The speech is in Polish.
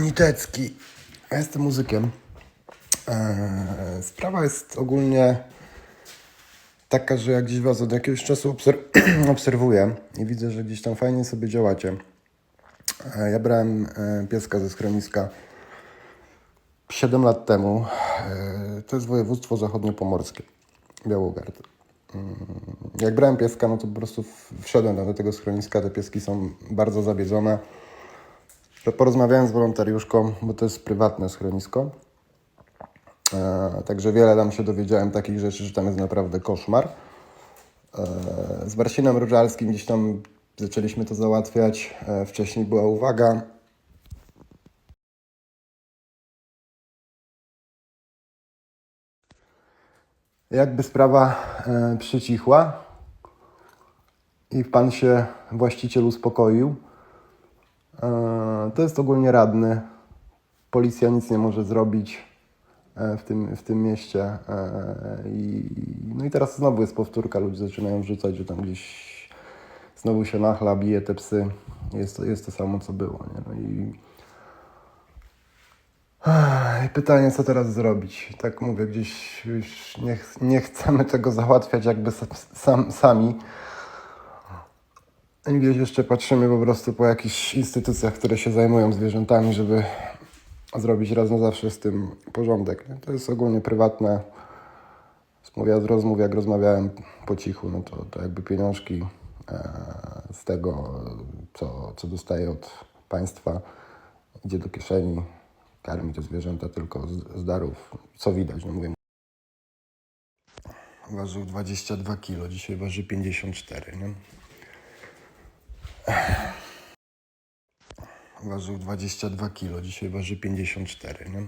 Nitecki. Ja jestem muzykiem. Eee, Sprawa jest ogólnie taka, że jak gdzieś was od jakiegoś czasu obser- obserwuję i widzę, że gdzieś tam fajnie sobie działacie. Eee, Ja brałem e, pieska ze schroniska 7 lat temu. Eee, To jest województwo zachodniopomorskie, Białogard. Mm, Jak brałem pieska, no to po prostu wszedłem do tego schroniska. Te pieski są bardzo zabiedzone. To Porozmawiałem z wolontariuszką, bo to jest prywatne schronisko. E, także wiele tam się dowiedziałem takich rzeczy, że tam jest naprawdę koszmar. E, z Marcinem Różalskim gdzieś tam zaczęliśmy to załatwiać. E, wcześniej była uwaga. Jakby sprawa e, przycichła i pan się, właściciel uspokoił, To jest ogólnie radny. Policja nic nie może zrobić e, w tym, w tym mieście. E, I, no i teraz znowu jest powtórka. Ludzie zaczynają wrzucać, że tam gdzieś znowu się nachla, bije te psy. Jest to, jest to samo, co było. Nie? No i... I pytanie, co teraz zrobić? Tak mówię, gdzieś już nie, ch- nie chcemy tego załatwiać jakby sam, sami. Gdzieś jeszcze patrzymy po prostu po jakichś instytucjach, które się zajmują zwierzętami, żeby zrobić raz na zawsze z tym porządek. nie? To jest ogólnie prywatne. Mówię z rozmów, jak rozmawiałem po cichu, no to, to jakby pieniążki e, z tego, co, co dostaję od państwa, idzie do kieszeni, karmi te zwierzęta tylko z, z darów, co widać, no mówię. Ważył 22 kg, dzisiaj waży 54, nie? Ważył 22 kg, dzisiaj waży 54, nie?